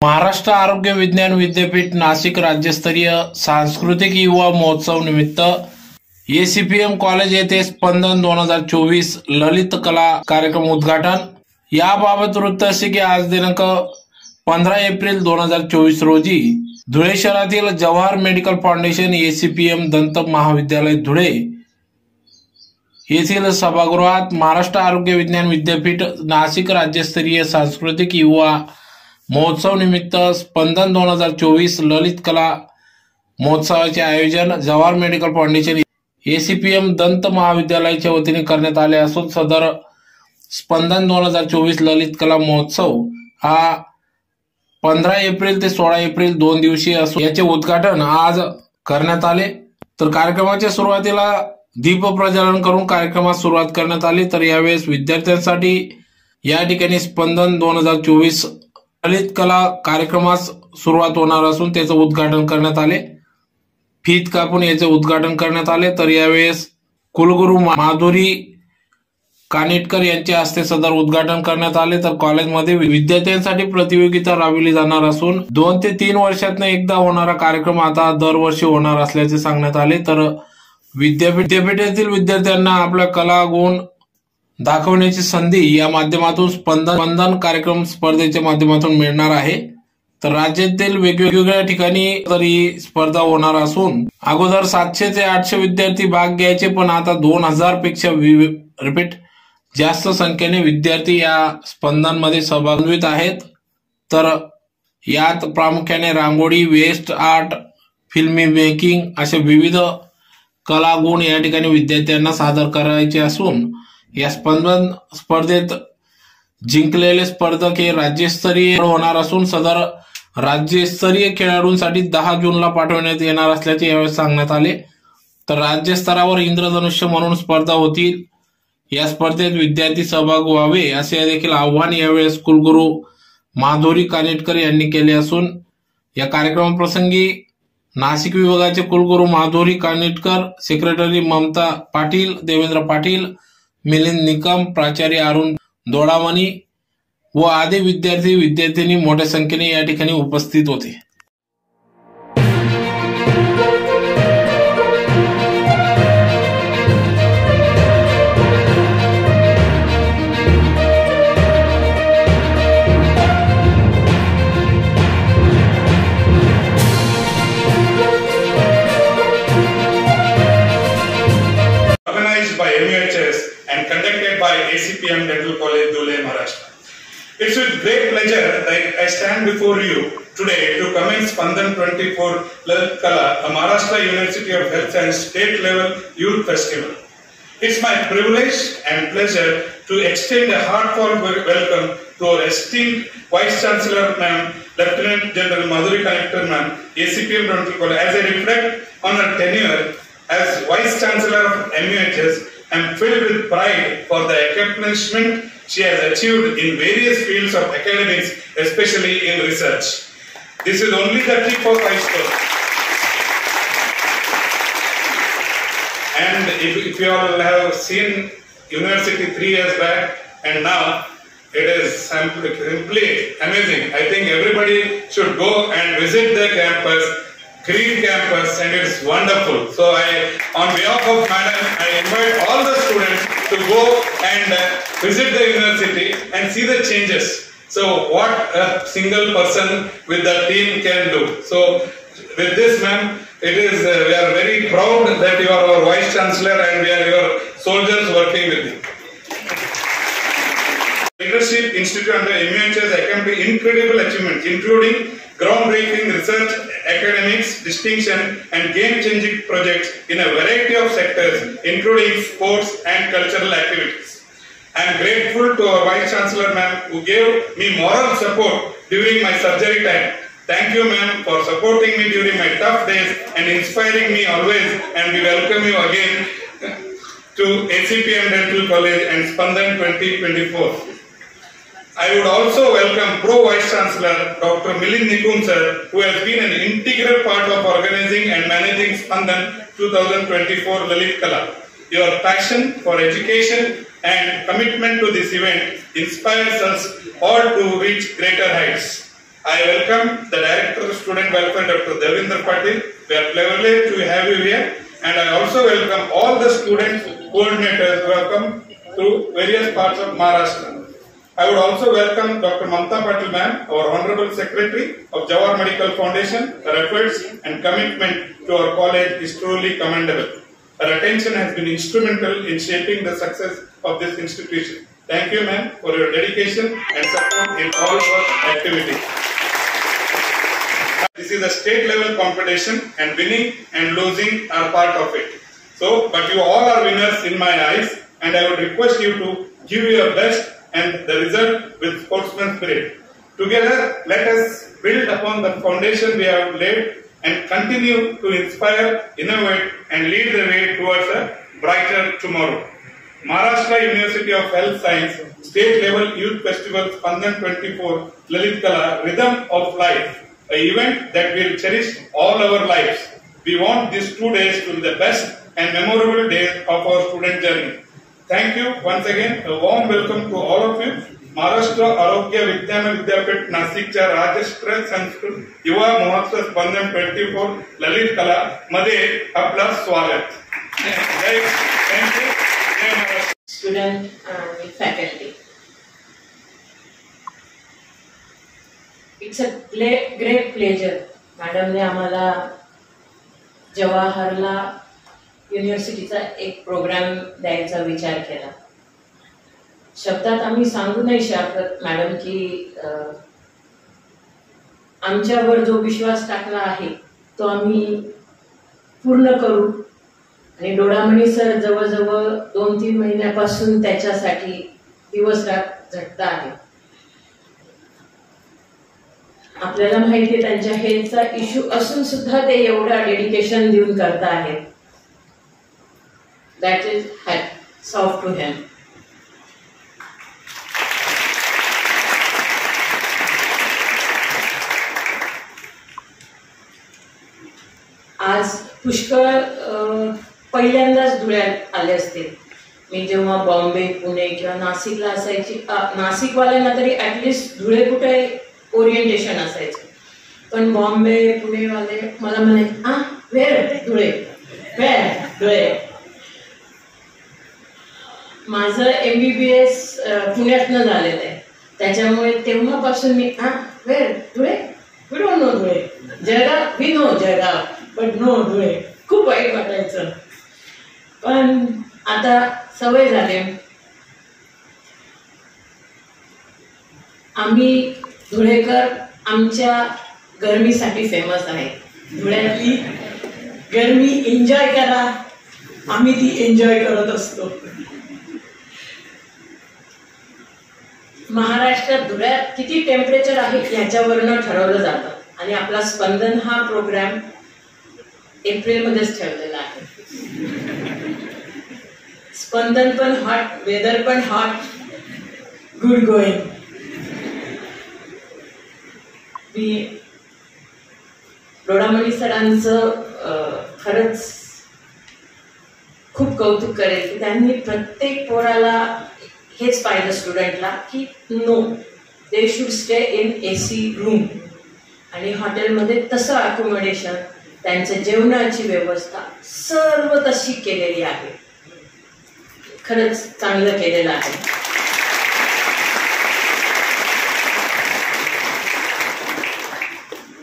महाराष्ट्र आरोग्य विज्ञान विद्यापीठ नाशिक राज्यस्तरीय सांस्कृतिक युवा महोत्सव निमित्त एसीपीएम कॉलेज येथे स्पंदन दोन हजार चोवीस ललित कला कार्यक्रम उद्घाटन. याबाबत वृत्त असे की आज दिनांक पंधरा एप्रिल दोन हजार चोवीस रोजी धुळे शहरातील जवाहर मेडिकल फाउंडेशन एसीपीएम दंत महाविद्यालय धुळे येथील सभागृहात महाराष्ट्र आरोग्य विज्ञान विद्यापीठ नाशिक राज्यस्तरीय सांस्कृतिक युवा महोत्सव निमित्त स्पंदन दोन हजार चोवीस ललित कला महोत्सवाचे आयोजन जवाहर मेडिकल फाउंडेशन एसीपीएम दंत महाविद्यालयाच्या वतीने करण्यात आले असून सदर स्पंदन दोन हजार चोवीस ललित कला महोत्सव हा पंधरा एप्रिल ते सोळा एप्रिल दोन दिवसीय असून याचे उद्घाटन आज करण्यात आले. तर कार्यक्रमाच्या सुरुवातीला दीप प्रज्वलन करून कार्यक्रमास सुरुवात करण्यात आली. तर यावेळेस विद्यार्थ्यांसाठी या ठिकाणी स्पंदन दोन हजार चोवीस ललित कला कार्यक्रमास सुरुवात होणार असून त्याचं उद्घाटन करण्यात आले. फीत कापून याचे उद्घाटन करण्यात आले. तर यावेळेस कुलगुरू माधुरी कानिटकर यांच्या हस्ते सदर उद्घाटन करण्यात आले. तर कॉलेजमध्ये विद्यार्थ्यांसाठी प्रतियोगिता राबविली जाणार असून दोन ते तीन वर्षातनं एकदा होणारा कार्यक्रम आता दरवर्षी होणार असल्याचे सांगण्यात आले. तर विद्यापीठ विद्यापीठातील विद्यार्थ्यांना आपल्या कला गुण दाखवण्याची संधी या माध्यमातून स्पंदन स्पंदन कार्यक्रम स्पर्धेच्या माध्यमातून मिळणार आहे. तर राज्यातील वेगवेगळ्या ठिकाणी तर ही स्पर्धा होणार असून अगोदर सातशे ते आठशे विद्यार्थी भाग घ्यायचे पण आता दोन हजारपेक्षा रिपीट जास्त संख्येने विद्यार्थी या स्पंदनमध्ये सहभागित आहेत. तर यात प्रामुख्याने rangoli waste art film making असे विविध कलागुण या ठिकाणी विद्यार्थ्यांना सादर करायचे असून या स्पंदन स्पर्धेत जिंकलेले स्पर्धक हे राज्यस्तरीय होणार असून सदर राज्यस्तरीय खेळाडूंसाठी दहा जूनला पाठवण्यात येणार असल्याचे यावेळी सांगण्यात आले. तर राज्यस्तरावर इंद्रधनुष्य म्हणून स्पर्धा होतील. या स्पर्धेत विद्यार्थी सहभाग व्हावे असे देखील आव्हान यावेळेस कुलगुरू माधुरी कानेटकर यांनी केले असून या कार्यक्रमाप्रसंगी नाशिक विभागाचे कुलगुरू माधुरी कानेटकर सेक्रेटरी ममता पाटील देवेंद्र पाटील मिलिंद निकम प्राचार्य अरुण दोडामणी व आदी विद्यार्थी विद्यार्थिनी मोठ्या संख्येने या ठिकाणी उपस्थित होते. Stand before you today to commence Spandan 24 Lalit Kala, a Maharashtra University of Health and state level youth festival. It's my privilege and pleasure to extend a heartfelt welcome to our esteemed Vice Chancellor, Ma'am, Lieutenant General Madhuri Connector, Ma'am, ACPM as I reflect on her tenure as Vice Chancellor of MUHS, I am filled with pride for the accomplishment she has achieved in various fields of academics, especially in research. This is only the tip of iceberg. And if, if you all have seen university three years back and now, it is simply, amazing. I think everybody should go and visit the campus, Green campus, and it's wonderful. So I, on behalf of Madam, I invite all the students to go and uh, visit the university and see the changes. So what a single person with the team can do. So with this, ma'am, it is uh, we are very proud that you are our vice chancellor and we are your soldiers working with you. Leadership Institute under MUHS accomplished incredible achievements, including groundbreaking research, academics, distinction, and game-changing projects in a variety of sectors, including sports and cultural activities. I am grateful to our Vice Chancellor, ma'am, who gave me moral support during my surgery time. Thank you, ma'am, for supporting me during my tough days and inspiring me always. And we welcome you again to ACPM Dental College and Spandan 2024. I would also welcome Pro Vice Chancellor Dr. Milind Nikun sir, who has been an integral part of organizing and managing Spandan 2024 Lalit Kala. Your passion for education and commitment to this event inspires us all to reach greater heights. I welcome the Director of Student Welfare, Dr. Devendra Patil. We are privileged to have you here. And I also welcome all the students, coordinators who have come through various parts of Maharashtra. I would also welcome Dr. Mamta Patil ma'am, our Honorable Secretary of Jawahar Medical Foundation. Her efforts and commitment to our college is truly commendable. Her attention has been instrumental in shaping the success of this institution. Thank you ma'am for your dedication and support in all our activities. This is a state level competition and winning and losing are part of it. So, but you all are winners in my eyes and I would request you to give your best and the result with sportsman spirit. Together, let us build upon the foundation we have laid and continue to inspire, innovate and lead the way towards a brighter tomorrow. Maharashtra University of Health Science State Level Youth Festival Spandan 24 Lalit Kala Rhythm of Life, an event that will cherish all our lives. We want these two days to be the best and memorable days of our student journey. Thank you once again A warm welcome to all of Maharashtra Arogya Vigyan Vidyapeeth नाशिकच्या राजश्र संस्कृत युवा महोत्सव स्पंदन twenty four ललित कला मध्ये आपलं स्वागत जय thank you it's a student and मॅडमने आम्हाला जवाहरला युनिव्हर्सिटीचा एक प्रोग्राम द्यायचा विचार केला. शब्दात आम्ही सांगू नाही शकत मॅडम की आमच्यावर जो विश्वास टाकला आहे तो आम्ही पूर्ण करू. आणि डोळामणी सर जवळजवळ दोन तीन महिन्यापासून त्याच्यासाठी दिवस रात झटता आहे. आपल्याला माहिती आहे त्यांच्या हेल्थचा इश्यू असून सुद्धा ते एवढा डेडिकेशन देऊन करता आहेत दॅट इज हॅट सॉफ्ट टू हॅम आज पुष्कळ पहिल्यांदाच धुळ्यात आले असतील. मी जेव्हा बॉम्बे पुणे किंवा नाशिकला असायची नाशिकवाल्यांना तरी ॲटलिस्ट धुळे कुठे ओरिएंटेशन असायचं. पण बॉम्बे पुणेवाले मला म्हणे आ वेळ धुळे. वेळ धुळे. माझं एम बी बी एस पुण्यातनं झालेलं आहे. त्याच्यामुळे तेव्हापासून मी हा वेळ Dhule? We don't know Dhule. Jalgaon? We know Jalgaon. But no Dhule. खूप वाईट वाटायचं. पण आता सवय झाले. आम्ही धुळेकर आमच्या गरमीसाठी फेमस आहे. धुळ्यातली गरमी एन्जॉय करा. आम्ही ती एन्जॉय करत असतो. महाराष्ट्रात धुळ्यात किती टेम्परेचर आहे याच्यावरनं ठरवलं जातं. आणि आपला स्पंदन हा प्रोग्राम एप्रिलमध्येच ठेवलेला आहे. स्पंदन पण हॉट वेदर पण हॉट गुड गोईंग मी डोळामणी सरांचं खरंच खूप कौतुक करेल की त्यांनी प्रत्येक पोराला हेच पाहिलं स्टुडंटला की no they should stay in A C room आणि हॉटेलमध्ये तसं अकोमोडेशन त्यांच्या जेवणाची व्यवस्था सर्व तशी केलेली आहे. खरंच चांगलं केलेलं आहे.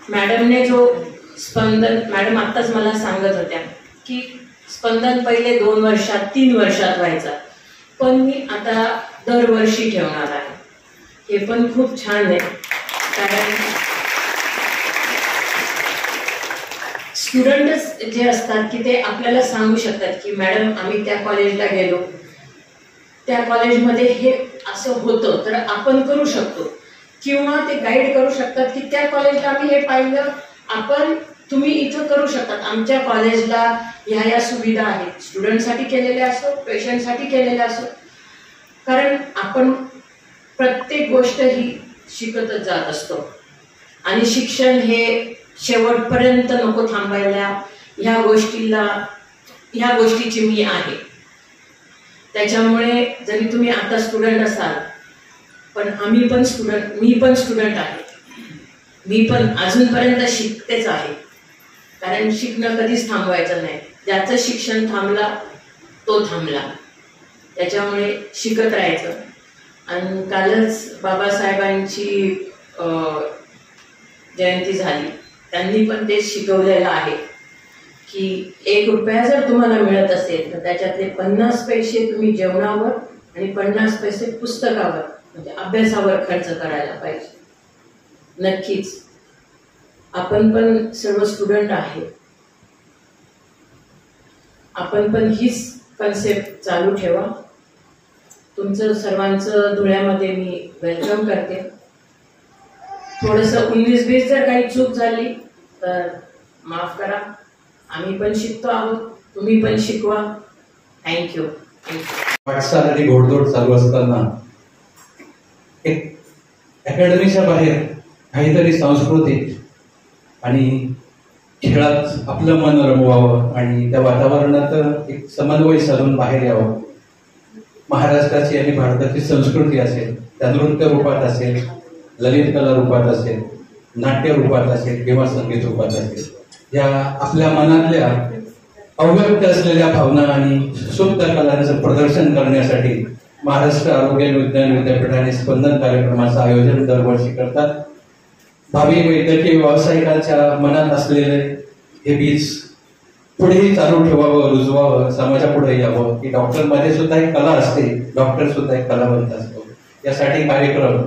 मॅडमने जो स्पंदन मॅडम आत्ताच मला सांगत होत्या की स्पंदन पहिले दोन वर्षात तीन वर्षात व्हायचा. पण मी आता दरवर्षी ठेवणार आहे. हे पण खूप छान आहे. कारण स्टुडंटच जे असतात की ते आपल्याला सांगू शकतात की मॅडम आम्ही त्या कॉलेजला गेलो. त्या कॉलेजमध्ये हे असं होतं तर आपण करू शकतो. किंवा ते गाईड करू शकतात की त्या कॉलेजला आम्ही हे पाहिलं. आपण तुम्ही इथं करू शकतात. आमच्या कॉलेजला ह्या ह्या सुविधा आहेत. स्टुडंटसाठी केलेल्या असो पेशंटसाठी केलेल्या असो. कारण आपण प्रत्येक गोष्ट ही शिकतच जात असतो. आणि शिक्षण हे शेवटपर्यंत नको थांबायला ह्या गोष्टीला ह्या गोष्टीची मी आहे. त्याच्यामुळे जरी तुम्ही आता स्टुडंट असाल पण आम्ही पण स्टुडंट मी पण स्टुडंट आहे. मी पण अजूनपर्यंत शिकतेच आहे. कारण शिकणं कधीच थांबवायचं नाही. ज्याचं शिक्षण थांबला तो थांबला. त्याच्यामुळे शिकत राहायचं. आणि कालच बाबासाहेबांची जयंती झाली. त्यांनी पण तेच शिकवलेलं आहे की एक रुपया जर तुम्हाला मिळत असेल तर त्याच्यातले पन्नास पैसे तुम्ही जेवणावर आणि पन्नास पैसे पुस्तकावर म्हणजे अभ्यासावर खर्च करायला पाहिजे. नक्कीच. आपण पण सर्व स्टुडंट आहे. आपण पण हीच कन्सेप्ट चालू ठेवा. तुमचं सर्वांचं धुळ्यामध्ये मी वेलकम करते. थोडस उन्नीस बीस जर काही चूक झाली तर माफ करा. आम्ही पण शिकतो आहोत. तुम्ही पण शिकवा. थँक्यू थँक्यू वाटचाल आणि चालू असताना एक अकॅडमीच्या बाहेर काहीतरी सांस्कृतिक आणि खेळात आपलं मन रमवावं आणि त्या वातावरणात एक समन्वय साधून बाहेर यावं. महाराष्ट्राची आणि भारताची संस्कृती असेल त्या नृत्य रूपात असेल ललित कला रूपात असेल नाट्य रूपात असेल किंवा संगीत रूपात असेल या आपल्या मनातल्या अव्यक्त असलेल्या भावना आणि सुप्त कलांचं प्रदर्शन करण्यासाठी महाराष्ट्र आरोग्य विज्ञान विद्यापीठाने स्पंदन कार्यक्रमाचं आयोजन दरवर्षी करतात. भावी वैद्यकीय व्यावसायिकांच्या मनात असलेले हे बीज पुढेही चालू ठेवावं रुजवावं समाजापुढे यावं. की डॉक्टरमध्ये सुद्धा एक कला असते डॉक्टर सुद्धा एक कलावंत असतो. यासाठी कार्यक्रम.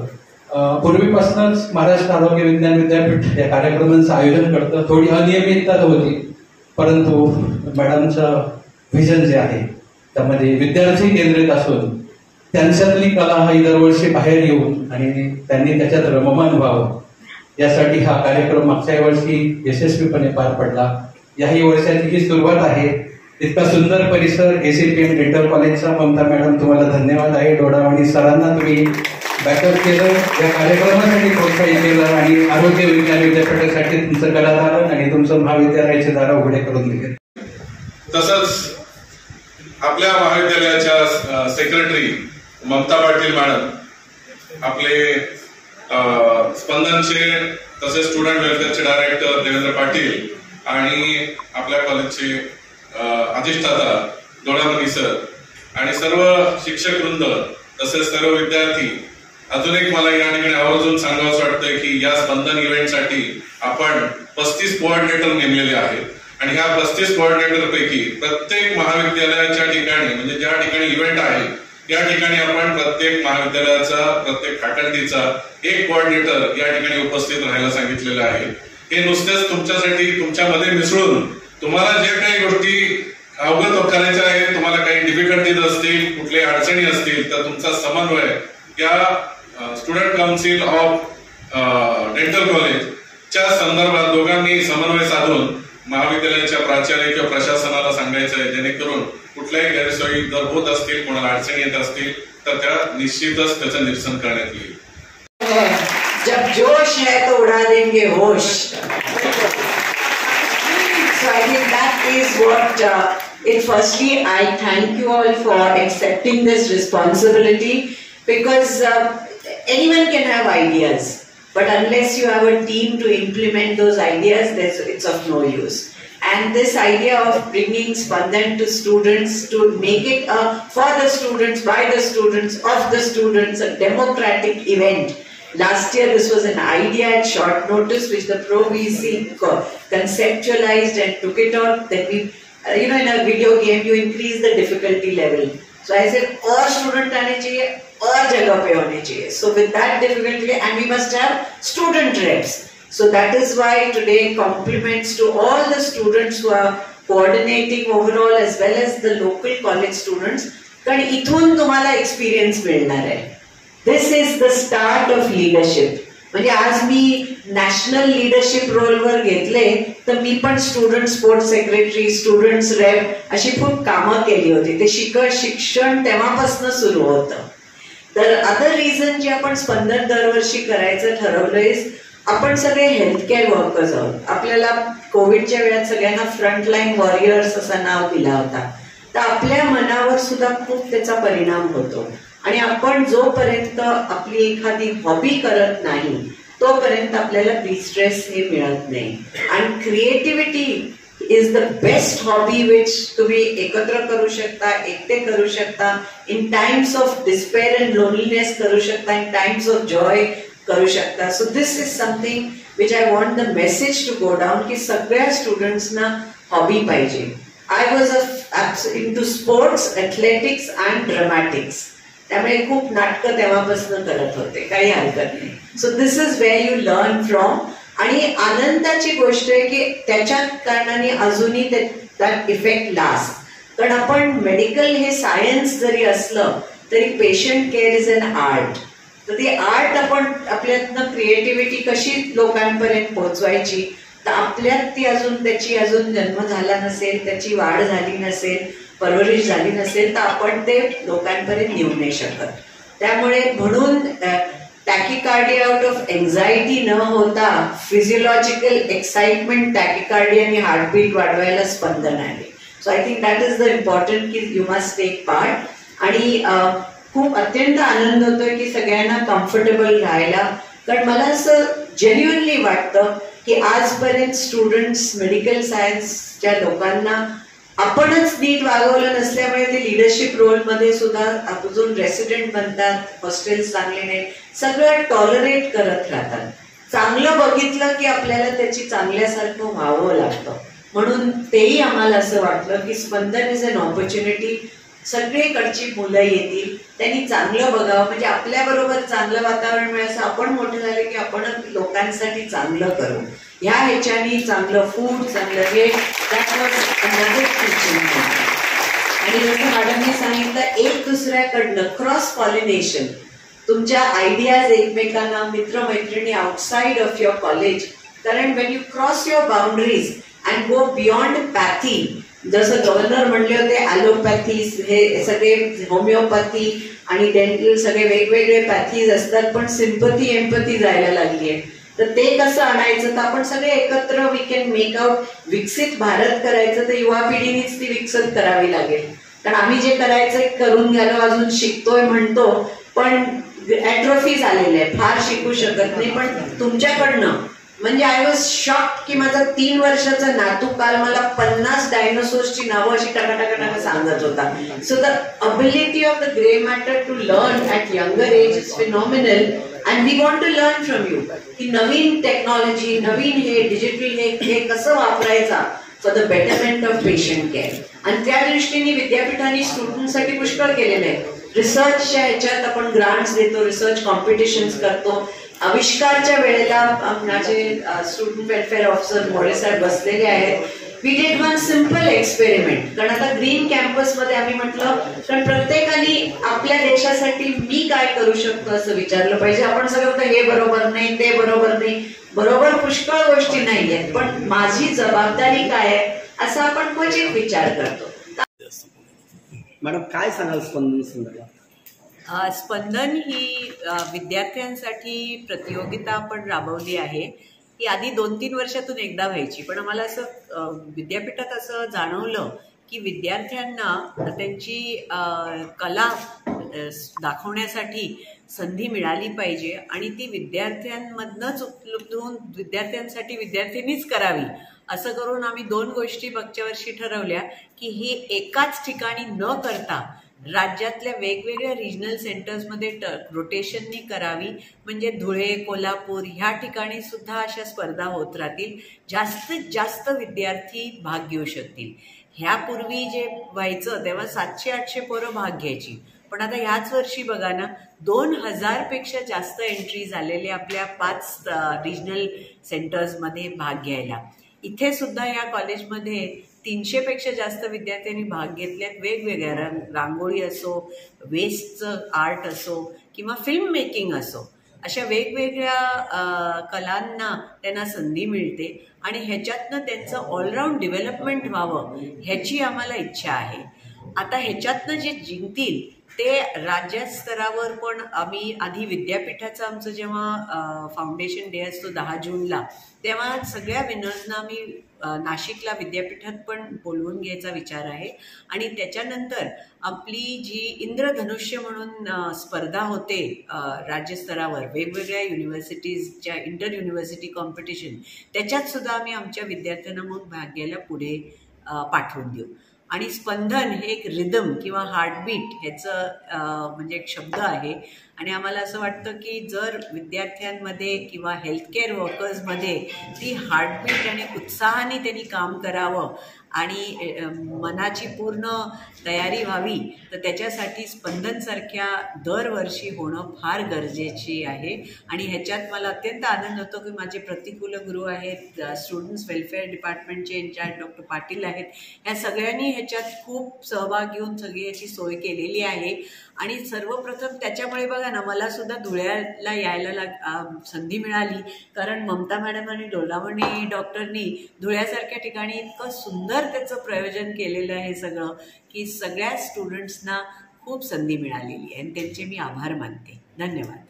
पूर्वीपासूनच महाराष्ट्र आरोग्य विज्ञान विद्यापीठ या कार्यक्रमांचं आयोजन करतं. थोडी अनियमितता होती. परंतु मॅडमचं व्हिजन जे आहे त्यामध्ये विद्यार्थी केंद्रित असून त्यांच्यातली कला ही दरवर्षी बाहेर येऊन आणि त्यांनी त्याच्यात रममान व्हावं. यासाठी हा कार्यक्रम मागच्या वर्षी यशस्वीपणे पार पडला. याही वर्षाची ही सुरुवात आहे इतका सुंदर परिसर एसीपीएम डेंटल कॉलेजचा ममता मॅडम तुम्हाला धन्यवाद. आहे डोडावाणी सरांना तुम्ही बॅकअप केलं या कार्यक्रमासाठी प्रोत्साहित केलं आणि आरोग्य विज्ञान विद्यापीठासाठी तुमचं कलादालन आणि तुमचं महाविद्यालयाचे दारा उघडे करून दिले. तसंच आपल्या महाविद्यालयाच्या सेक्रेटरी ममता पाटील मॅडम आपले स्पंदनचे तसेच स्टुडंट वेलफेअरचे डायरेक्टर देवेंद्र पाटील आणि आपल्या कॉलेजचे अधिष्ठाता डोळामणी सर आणि सर्व शिक्षक वृंद तसेच सर्व विद्यार्थी अजून एक मला या ठिकाणी आवर्जून सांगावं वाटतंय की या स्पंदन इव्हेंटसाठी आपण पस्तीस कोऑर्डिनेटर नेमलेले आहेत. आणि ह्या पस्तीस कोऑर्डिनेटर पैकी प्रत्येक महाविद्यालयाच्या ठिकाणी म्हणजे ज्या ठिकाणी इव्हेंट आहे या ठिकाणी आपण प्रत्येक महाविद्यालयाचा प्रत्येक फॅकल्टीचा एक कोऑर्डिनेटर या ठिकाणी उपस्थित राहायला सांगितलेलं आहे. हे नुसतेच तुमच्यासाठी तुमच्यामध्ये मिसळून तुम्हाला जे काही गोष्टी अवगत करायच्या आहेत तुम्हाला काही डिफिकल्टीज असतील कुठल्या अडचणी असतील तर तुमचा समन्वय या स्टुडंट काउन्सिल ऑफ डेंटल कॉलेजच्या संदर्भात दोघांनी समन्वय साधून महाविद्यालयाच्या प्राचार्य किंवा प्रशासनाला सांगायचं आहे जेणेकरून कुठल्याही गैरसोयी जर होत असतील कोणाला अडचणी येत असतील तर त्या निश्चितच त्याचं निरसन करण्यात येईल. जब जोश है तो उड़ा देंगे होश. So i think that is what uh, it firstly i thank you all for accepting this responsibility because uh, anyone can have ideas. But unless you have a team to implement those ideas it's of no use and this idea of bringing Spandan to students to make it a for the students, by the students, of the students, a democratic event. Last year, this was an idea at short notice which the Pro VC conceptualized and took it on. Then we, uh, you know, in a video game, you increase the difficulty level. So I said, और student आने चाहिए, और जगह पे होने चाहिए. So with that difficulty, and we must have student reps. So that is why today compliments to all the students who are coordinating overall as well as the local college students. कारण इथून तुम्हाला experience मिळणार आहे this is the start of leadership म्हणजे आज मी national leadership रोलवर घेतले तर मी पण student sports secretary students rep अशी खूप कामं केली होती. ते शिक शिक्षण तेव्हापासून सुरू होतं. तर अदर रिझन जे आपण स्पंदन दरवर्षी करायचं ठरवलंय आपण सगळे हेल्थ केअर वर्कर्स आहोत. आपल्याला कोविडच्या वेळात सगळ्यांना फ्रंटलाईन वॉरियर्स असं नाव दिला होता. तर आपल्या मनावर सुद्धा खूप त्याचा परिणाम होतो. आणि आपण जोपर्यंत आपली एखादी हॉबी करत नाही तोपर्यंत आपल्याला डिस्ट्रेस हे मिळत नाही. आणि creativity is the best hobby which तुम्ही एकत्र करू शकता एकटे करू शकता in times of despair and loneliness करू शकता इन टाइम्स ऑफ जॉय करू शकता. So this is something which I want the message to go down की सगळ्या स्टुडंट्सना हॉबी पाहिजे. I was a into sports athletics and dramatics त्यामुळे खूप नाटकं तेव्हापासून करत होते काही हरकत नाही. So this is where you learn from आणि आनंदाची गोष्ट आहे की त्याच्या कारणाने अजूनही दॅट इफेक्ट लास्ट कारण आपण मेडिकल हे सायन्स जरी असलं तरी patient care is an art तर ती आर्ट आपण आपल्यातनं क्रिएटिव्हिटी कशी लोकांपर्यंत पोहोचवायची? तर आपल्यात ती अजून त्याची अजून जन्म झाला नसेल त्याची वाढ झाली नसेल परवरिश झाली नसेल तर आपण ते लोकांपर्यंत नेऊ नाही शकत. त्यामुळे म्हणून टॅकिकार्डिया आउट ऑफ एन्झायटी न होता फिजिओलॉजिकल एक्साइटमेंट टॅकिकार्डिया आणि हार्टबीट वाढवायला स्पंदन आहे so I think that is the important की यू मस्ट टेक पार्ट आणि खूप अत्यंत आनंद होतोय की सगळ्यांना कम्फर्टेबल राहायला. कारण मला असं जेन्युअनली वाटतं की आजपर्यंत स्टुडंट्स मेडिकल सायन्सच्या लोकांना आपणच नीट वागवलं नसल्यामुळे ते लिडरशिप रोलमध्ये सुद्धा अजून रेसिडेंट बनतात हॉस्टेल चांगले नाही सगळं टॉलरेट करत राहतात. चांगलं बघितलं की आपल्याला त्याची चांगल्यासारखं व्हावं लागतं. म्हणून तेही आम्हाला असं वाटलं की स्पंदन इज अन ऑपॉर्च्युनिटी सगळीकडची मुलं येतील त्यांनी चांगलं बघावं. म्हणजे आपल्याबरोबर चांगलं वातावरण मिळायचं आपण मोठे झाले की आपण लोकांसाठी चांगलं करू. ह्या ह्याच्याने चांगलं फूड चांगलं हे आणि जसं मॅडमने सांगितलं एक दुसऱ्याकडनं क्रॉस पॉलिनेशन तुमच्या आयडियाज एकमेकांना मित्रमैत्रिणी आउटसाइड ऑफ युअर कॉलेज कारण when you cross your boundaries and go beyond पॅथी जसं गव्हर्नर म्हणले होते ॲलोपॅथी हे सगळे होमिओपॅथी आणि डेंटल सगळे वेगवेगळे पॅथीज असतात पण सिम्पथी एम्पथी जायला लागली आहे तर ते कसं आणायचं तर आपण सगळे एकत्र वी कॅन मेक आउट विकसित भारत करायचं तर युवा पिढीनेच ती विकसित करावी लागेल. कारण आम्ही जे करायचं करून घ्यालो अजून शिकतोय म्हणतो पण ॲट्रॉफी झालेले आहे फार शिकू शकत नाही पण तुमच्याकडनं. म्हणजे आय वॉज शॉक की माझा तीन वर्षाचा नातू काल मला पन्नास डायनोसोर्सची नावं अशी टाका टाका टाका सांगत होता. So the ability of the grey matter to learn at younger age is phenomenal and we want to learn from you की नवीन टेक्नॉलॉजी नवीन हे डिजिटल हे हे कसं वापरायचा? For the betterment of patient care आणि त्या दृष्टीने विद्यापीठाने स्टुडंटसाठी पुष्कळ केलेलं आहे. रिसर्चच्या ह्याच्यात आपण ग्रांट्स देतो रिसर्च कॉम्पिटिशन्स करतो. आविष्कारच्या वेळेला माझे स्टुडंट वेलफेअर ऑफिसर मोरे साहेब बसलेले आहेत. We did one simple experiment कारण आता ग्रीन कॅम्पसमध्ये आम्ही म्हटलं कारण प्रत्येकाने आपल्या देशासाठी मी काय करू शकतो असं विचारलं पाहिजे. आपण सगळं हे बरोबर नाही ते बरोबर नाही. बरोबर पुष्कळ गोष्टी नाही आहेत पण माझी जबाबदारी काय आहे असं आपण क्वचित विचार करतो. मॅडम काय सांगाल स्पंदन संदर्भात? स्पंदन ही विद्यार्थ्यांसाठी प्रतियोगिता आपण राबवली आहे. ती आधी दोन तीन वर्षातून एकदा व्हायची. पण आम्हाला असं विद्यापीठात असं जाणवलं की विद्यार्थ्यांना त्यांची कला दाखवण्यासाठी संधी मिळाली पाहिजे आणि ती विद्यार्थ्यांमधनंच उपलब्ध होऊन विद्यार्थ्यांसाठी विद्यार्थ्यांनीच करावी. असं करून आम्ही दोन गोष्टी मागच्या वर्षी ठरवल्या की हे एकाच ठिकाणी न करता राज्यातल्या वेगवेगळ्या रिजनल सेंटर्समध्ये ट रोटेशननी करावी. म्हणजे धुळे कोल्हापूर ह्या ठिकाणी सुद्धा अशा स्पर्धा होत राहतील. जास्तीत जास्त विद्यार्थी भाग घेऊ शकतील. ह्यापूर्वी जे व्हायचं तेव्हा सातशे आठशे पोरं भाग घ्यायची. पण आता ह्याच वर्षी बघा ना दोन हजारपेक्षा जास्त एंट्री झालेले आपल्या पाच रिजनल सेंटर्समध्ये भाग घ्यायला. इथे सुद्धा या कॉलेजमध्ये तीनशेपेक्षा जास्त विद्यार्थ्यांनी भाग घेतल्यात. वेगवेगळ्या रांग रांगोळी असो वेस्टचं आर्ट असो किंवा फिल्म मेकिंग असो. अशा वेगवेगळ्या कलांना त्यांना संधी मिळते आणि ह्याच्यातनं त्यांचं ऑलराऊंड डेव्हलपमेंट व्हावं ह्याची आम्हाला इच्छा आहे. आता ह्याच्यातनं जे जिंकतील ते राज्य स्तरावर पण आम्ही आधी विद्यापीठाचं आमचं जेव्हा फाउंडेशन डे असतो दहा जूनला तेव्हा सगळ्या विनर्सना आम्ही नाशिकला विद्यापीठात पण बोलवून घ्यायचा विचार आहे. आणि त्याच्यानंतर आपली जी इंद्रधनुष्य म्हणून स्पर्धा होते राज्यस्तरावर वेगवेगळ्या युनिव्हर्सिटीजच्या इंटर युनिव्हर्सिटी कॉम्पिटिशन त्याच्यात सुद्धा आम्ही आमच्या विद्यार्थ्यांना मग भाग घ्यायला पुढे पाठवून देऊ. आणि स्पंदन हे एक रिदम किंवा हार्टबीट ह्याचं म्हणजे एक शब्द आहे. आणि आम्हाला असं वाटतं की जर विद्यार्थ्यांमध्ये किंवा हेल्थकेअर वर्कर्समध्ये ती हार्टबीट आणि उत्साहाने त्यांनी काम करावं आणि मनाची पूर्ण तयारी व्हावी तर त्याच्यासाठी स्पंदनसारख्या दरवर्षी होणं फार गरजेची आहे. आणि ह्याच्यात मला अत्यंत आनंद होतो की माझे प्रतिकूल गुरु आहेत स्टुडंट्स वेलफेअर डिपार्टमेंटचे इन्चार्ज डॉक्टर पाटील आहेत. या सगळ्यांनी ह्याच्यात खूप सहभाग घेऊन सगळी याची सोय केलेली आहे. आणि सर्वप्रथम त्याच्यामुळे बघा ना मला सुद्धा धुळ्याला यायला लाग संधी मिळाली. कारण ममता मॅडम आणि डोलावणी डॉक्टरनी धुळ्यासारख्या ठिकाणी इतकं सुंदर त्याचं प्रयोजन केलेलं आहे सगळं की सगळ्या स्टुडंट्सना खूप संधी मिळालेली आहे. आणि त्यांचे मी आभार मानते. धन्यवाद.